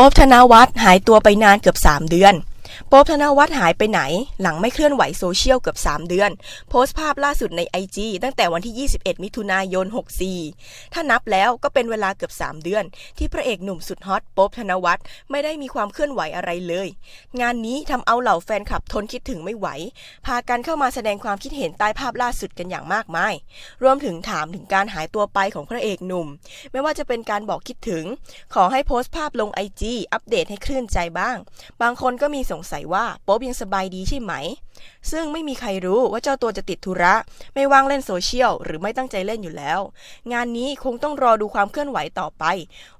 ป๊บธนวัฒน์หายตัวไปนานเกือบ 3 เดือน โป๊บธนวัฒน์หายไปไหน หลังไม่เคลื่อนไหวโซเชียลเกือบ 3 เดือน โพสต์ภาพล่าสุดใน IG ตั้งแต่วันที่ 21 มิถุนายน 64 ถ้านับแล้วก็เป็นเวลาเกือบ 3 เดือน ที่พระเอกหนุ่มสุดฮอตโป๊บธนวัฒน์ไม่ได้มีความเคลื่อนไหวอะไรเลย งานนี้ทำเอาเหล่าแฟนคลับทนคิดถึงไม่ไหว พากันเข้ามาแสดงความคิดเห็นใต้ภาพล่าสุดกันอย่างมากมาย รวมถึงถามถึงการหายตัวไปของพระเอกหนุ่ม ไม่ว่าจะเป็นการบอกคิดถึง ขอให้โพสต์ภาพลงไอจีอัปเดตให้คลื่นใจบ้าง บางคนก็มีสงสัยว่าโป๊บยังสบายดีใช่ไหม ซึ่งไม่มีใครรู้ว่าเจ้าตัวจะติดธุระ ไม่ว่างเล่นโซเชียล หรือไม่ตั้งใจเล่นอยู่แล้ว งานนี้คงต้องรอดูความเคลื่อนไหวต่อไป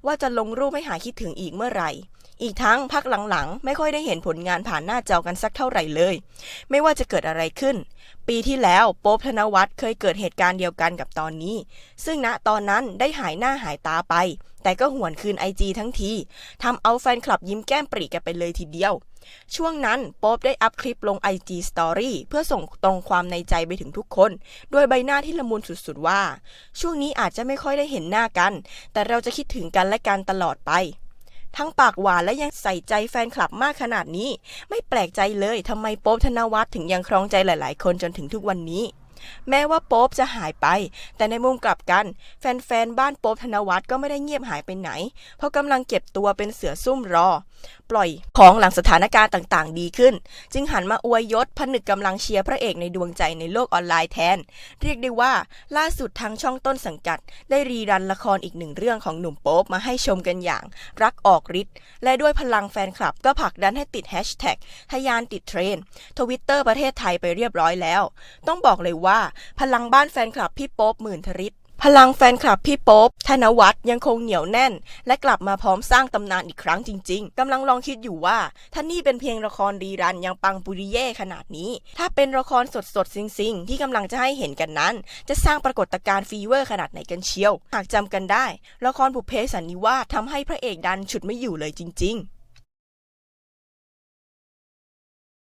ว่าจะลงรูปให้หายคิดถึงอีกเมื่อไหร่ อีกทั้งพักหลังๆ ไม่ค่อยได้เห็นผลงานผ่านหน้าจอกันสักเท่าไหร่เลย ไม่ว่าจะเกิดอะไรขึ้น ปีที่แล้วโป๊บธนวัฒน์เคยเกิดเหตุการณ์เดียวกันกับตอนนี้ ซึ่งณตอนนั้นได้หายหน้าหายตาไป แต่ก็หวนคืนไอจีทั้งทีทำเอาแฟนคลับยิ้มแก้มปรีกันไปเลยทีเดียว ช่วงนั้นโป๊บได้อัพคลิปลง IG Story เพื่อส่งตรงความในใจไปถึงทุกคนด้วยใบหน้าที่ละมุนสุดๆว่า ช่วงนี้อาจจะไม่ค่อยได้เห็นหน้ากัน แต่เราจะคิดถึงกันและกันตลอดไป ทั้งปากหวานและยังใส่ใจแฟนคลับมากขนาดนี้ ไม่แปลกใจเลยทำไมโป๊บธนวัฒน์ถึงยังครองใจหลาย ๆ คนจนถึงทุกวันนี้ แม้ว่าโป๊บจะหายไป แต่ในมุมกลับกัน แฟนๆ บ้านโป๊บธนวัฒน์ก็ไม่ได้เงียบหายไปไหน เพราะกำลังเก็บตัวเป็นเสือซุ่มรอ ปล่อยของหลังสถานการณ์ต่างๆ ดีขึ้น จึงหันมาอวยยศผนึกกำลังเชียร์พระเอกในดวงใจในโลกออนไลน์แทน เรียกได้ว่าล่าสุดทางช่องต้นสังกัด ได้รีรันละครอีกหนึ่งเรื่องของหนุ่มโป๊บมาให้ชมกันอย่าง รักออกฤทธิ์และด้วยพลังแฟนคลับก็ผลักดันให้ติดแฮชแท็กทยานติดเทรนทวิตเตอร์ประเทศไทยไปเรียบร้อยแล้ว ต้องบอกเลยว่าพลังบ้านแฟนคลับพี่โป๊บหมื่นทริศ พลังแฟนคลับพี่โป๊บธนวัฒน์ยังคงเหนียวแน่น และกลับมาพร้อมสร้างตำนานอีกครั้งจริง ๆกำลังลองคิดอยู่ว่าถ้านี่เป็นเพียงละครรีรันยังปังปุริเย่ขนาดนี้ ถ้าเป็นละครสดสดๆซิงๆที่กำลังจะให้เห็นกันนั้น จะสร้างปรากฏการณ์ฟีเวอร์ขนาดไหนกันเชียว หากจำกันได้ ละครบุพเพสันนิวาสทำให้พระเอกดันฉุดไม่อยู่เลยจริง ๆ